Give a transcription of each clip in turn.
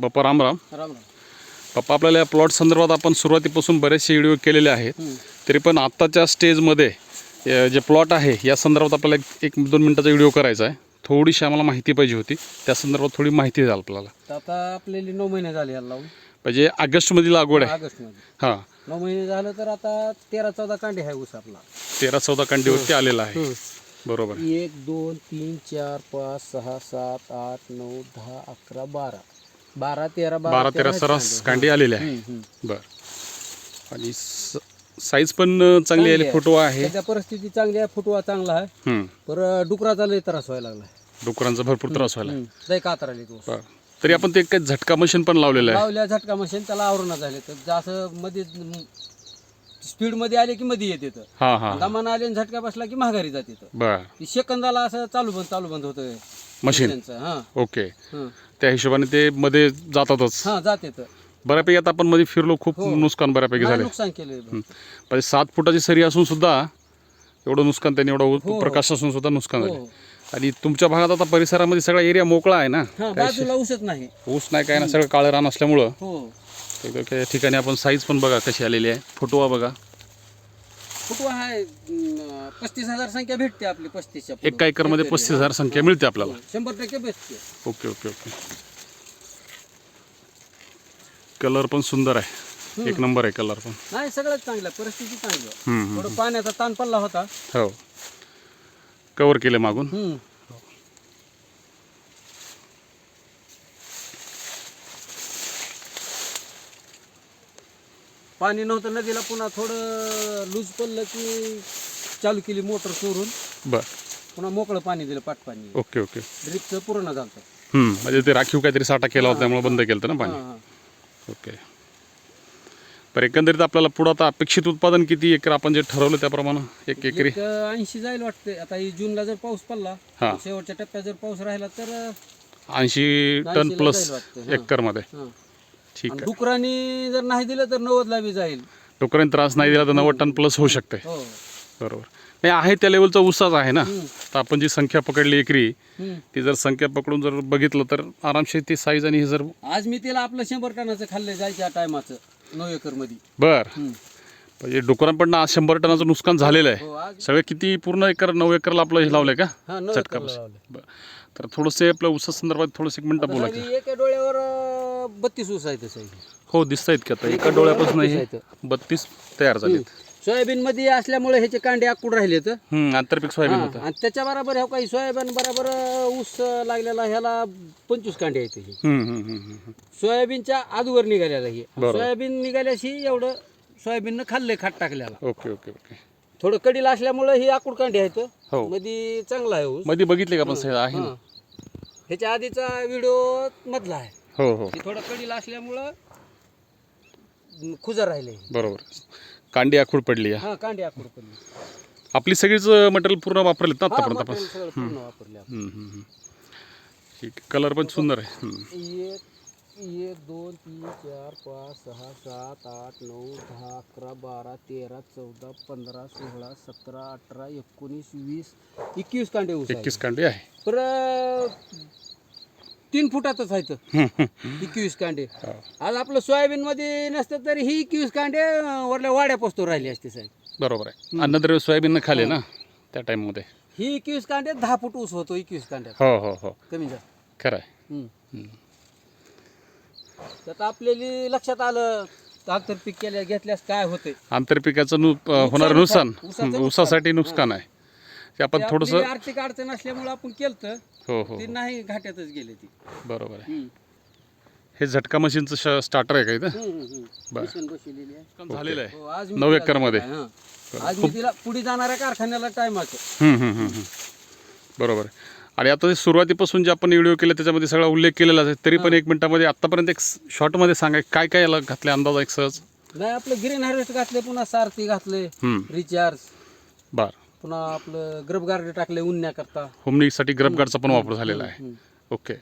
बाप्पा रामराम. राम राम बाप्पा आपल्याला या प्लॉट संदर्भात आपण सुरुवातीपासून बरेचसे व्हिडिओ केलेले आहेत. तरी पण आत्ताच्या स्टेजमध्ये जे प्लॉट आहे या संदर्भात आपल्याला एक- एक दोन मिनटाचा व्हिडिओ करायचा आहे. थोडीशी आम्हाला माहिती पाहिजे होती. त्या संदर्भात थोडी माहिती द्याल आपल्याला. आता आपल्याला नऊ महिने झाले याला लावून. म्हणजे ऑगस्टमध्ये लागवड आहे. ऑगस्टमध्ये हां. नऊ महिने झालं तर आता तेरा चौदा कांडे आहे ऊस आपला. तेरा चौदा कांडीवरती आलेला आहे. बरोबर. एक दोन तीन चार पाच सहा सात आठ नऊ दहा अकरा बारा. बारा तेरा बारा तेरा सरास कांडे. आलेले आहे. बर. आणि साईज पण चांगली आली. फोटो आहे. सध्या परिस्थिती चांगली आहे फुटवा चांगला आहे. पर डुकराचा लय त्रास व्हायला लागला डुकरांचा भरपूर त्रास व्हायला. लय कातराले तो बरं. तरी आपण ते काही झटका मशीन पण लावलेलं आहे. लावल्या झटका मशीन त्याला आवरण झाले तर जास्त मध्ये स्पीडमध्ये आले की मध्ये येते दमान आले आणि झटका बसला की महागारी जाते ती सेकंदाला असं चालू बंद चालू बंद होतं मशीन हा. ओके. त्या हिशोबाने ते मध्ये जातातच. हा जाते तर. बऱ्यापैकी आता आपण मध्ये फिरलो खूप हो. नुकसान बऱ्यापैकी झाले. नुकसान केलं. म्हणजे सात फुटाची सरी असून सुद्धा एवढं नुकसान त्यांनी एवढं हो. प्रकाश असून सुद्धा नुकसान झाले. हो. आणि तुमच्या भागात आता परिसरामध्ये सगळा एरिया मोकळा आहे ना? हा बाजूला उसत नाही. ऊस नाही काय ना सगळं काळं रान असल्यामुळं. हो. त्या ठिकाणी आपण साईज पण बघा कशी आलेली आहे. फुटवा बघा. फुटवा आहे पस्तीस हजार संख्या भेटते आपली पस्तीसच्या. एका एकरमध्ये एकरी, पस्तीस हजार संख्या मिळते आपल्याला. हो, शंभर टक्के भेटते. Okay okay okay. कलर पण सुंदर आहे. एक नंबर आहे कलर पण. नाही सगळंच चांगलं आहे, परिस्थिती चांगली आहे. हम्म, हम्म. थोडं पाण्याचा ताण पडला होता. हो. कवर केले मागून? हम्म. पाणी नव्हतं नदीला पुन्हा थोडं लूज पडलं की चालू केली मोटर चोरून बर. पुन्हा मोकळं पाणी दिलं पाट पाणी. Okay okay. ड्रिपचं पूर्ण झालं हम्म, म्हणजे ते राखीव काहीतरी साठा केला होता त्यामुळे बंद केलं होतं ना पाणी? हां ओके. पण एकंदरीत आपल्याला पुढं आता अपेक्षित उत्पादन किती एकर आपण जे ठरवलं त्याप्रमाणे एक एकरी? एक ऐंशी जाईल वाटते आता ही जूनला जर पाऊस पडला हा. शेवटच्या टप्प्यात जर पाऊस राहिला तर ऐंशी टन 80 ला प्लस जाईल वाटतं, हां. एकरमध्ये. हां. ठीक आहे. डुकरांनी जर नाही दिलं तर नव्वदला बी जाईल. डोकरांनी त्रास नाही दिला तर नव्वद टन प्लस होऊ शकते. हो. बरोबर. नाही आहे त्या लेवलचा ऊसाच आहे ना. तर आपण जी संख्या पकडली एकरी हम्म. ती जर संख्या पकडून जर बघितलं तर आरामशीर ती साईज आणि हे जर आज मी तिला आपलं शंभर टनाचं खाल्लं जायच्या टायमाचं नऊ एकरमध्ये बर. म्हणजे डुकरांपडनं आज शंभर टनाचं नुकसान झालेलं आहे. हो आज सगळे किती पूर्ण एकर नऊ एकरला आपलं हे लावलंय का? हा नऊ चटका बस. बरं. तर थोडंसं आपल्या ऊसा संदर्भात थोडंसं एक मिनटं बोला की. तरी एका डोळ्यावर अं, बत्तीस ऊस आहे तसं हो दिसत आहेत की आता. एका डोळ्यापासून हे आहेत. बत्तीस तयार झालेत. सोयाबीन मध्ये असल्यामुळे ह्याचे कांडे आखूड राहिले तर हम्म, आंतरपीक सोयाबीन होतं. आणि त्याच्या बरोबर ह्या काही सोयाबीन बरोबर ऊस लागलेला ह्याला पंचवीस कांडे आहेत हे. हम्म, हम्म, हम्म, हम्म, हम्म. सोयाबीनच्या आजवर निघालेला हे. बरोबर. सोयाबीन निघाल्याशी एवढं सोयाबीननं खाल्लंय खाट टाकल्याला. Okay okay okay. थोडं कडीला असल्यामुळे ही आकुड कांडे आहेत. हो. मध्ये चांगला आहे ऊस. मध्ये बघितले का आपण आहे ना? हां. ह्याच्या आधीचा व्हिडिओ मधला आहे. हो हो ती थोडं कडीला असल्यामुळं खुजर राहिले बरोबर कांडी आखूड पडली. हा कांडे आकुड पडली आपली सगळीच मटेरियल पूर्ण वापरलेत ना हा, आतापर्यंत आपण सगळं पूर्ण वापरले आपण. हम्म, हम्म, हम्म. ठीक कलर पण सुंदर आहे हम्म. एक एक दोन तीन चार पाच सहा सात आठ नऊ दहा अकरा बारा तेरा चौदा पंधरा सोळा सतरा अठरा एकोणीस वीस एकवीस कांडे ऊस आहे. एकवीस कांडी आहे पर तीन फुटातच आहेत हम्म, हम्म. एकवीस कांडे. हो. आज आपलं सोयाबीन मध्ये नसतं तरी ही एकवीस कांडे वरल्या वाड्या पोचतो राहिली असते साहेब. बरोबर आहे. अन्नद्रव्य सोयाबीन खाले ना त्या टाईममध्ये. ही एकवीस कांडे दहा फूट ऊस होतो एकवीस कांड्यात. हो हो हो. कमी जास्त. खरं आहे. त्यात आपल्याला लक्षात आलं आंतर पीक केल्या घेतल्यास काय होते आंतरपिकाचं होणारं नुकसान. ऊसासाठी नुकसान आहे. ते आपण थोडंसं आर्थिक अडचण असल्यामुळे आपण केलं हो हो ती नाही घाट्यातच गेले ती. बरोबर आहे. हे झटका मशीनचं स्टार्टर आहे का इथं. बरं. मशीन बसवलेली आहे. झालेलं आहे. हो, आज मी नऊ आहे, हां. आज मी तिला पुढे जाणाऱ्या कारखान्याला टायमाचं हम्म, हम्म, हम्म, हम्म. बरोबर आहे. आणि आता सुरुवातीपासून जे आपण व्हिडिओ केले त्याच्यामध्ये सगळा उल्लेख केलेला आहे. तरी पण एक मिनिटामध्ये आतापर्यंत एक शॉर्टमध्ये सांगा काय काय याला घातले अंदाज एक सहज? नाही आपलं ग्रीन हार्वेस्ट घातले पुन्हा सारथी घातले रिचार्ज बर. पुन्हा आपलं ग्रब गार्ड टाकले उन्हाकरता. होमनीसाठी ग्रबगार्डचा पण वापर झालेला आहे. हम्म. ओके.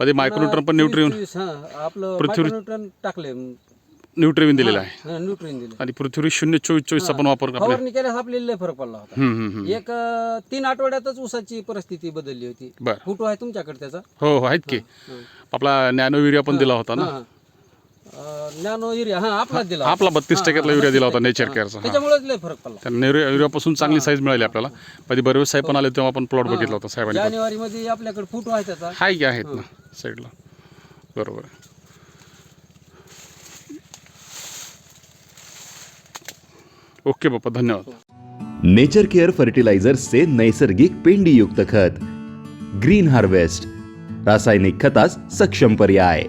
मध्ये मायक्रोन्यूट्रन पण न्यूट्रिन हां, आपलं पृथ्वी- मायक्रोन्यूट्रन टाकले न्यूट्रिविन दिलेलं आहे. न्यूट्रिन दिले आणि पृथ्वी शून्य चोवीस चोवीसचा पण वापर आपल्या फवारणी केल्यास आपल्याला लय फरक पडला होता. हम्म, हम्म, हम्म. एक एक अं, तीन आठवड्यातच ऊसाची परिस्थिती बदलली होती. बरं. फोटो आहे तुमच्याकडे त्याचा? हो हो आहेत की. हं. आपला नॅनो युरिया पण दिला होता ना? हा. नॅनो युरिया हा आपलाच दिला आपला बत्तीस टक्क्यातला युरिया दिला होता नेचर केअरचा हा. त्याच्यामुळेच लय फरक पडला. त्या नेहरू युरियापासून चांगली साईज मिळाली आपल्याला. मध्ये बरेच साहेब पण आले तेव्हा आपण प्लॉट बघितला होता साहेबांनी पण. जानेवारी मध्ये आपल्याकडे फोटो आहे त्याचा. हाय की आहेत ना साईडला बरोबर आहे. ओके बाप्पा धन्यवाद. नेचर केअर फर्टिलायझर्सचे नैसर्गिक पेंडीयुक्त खत. ग्रीन हार्वेस्ट रासायनिक खतास सक्षम पर्याय.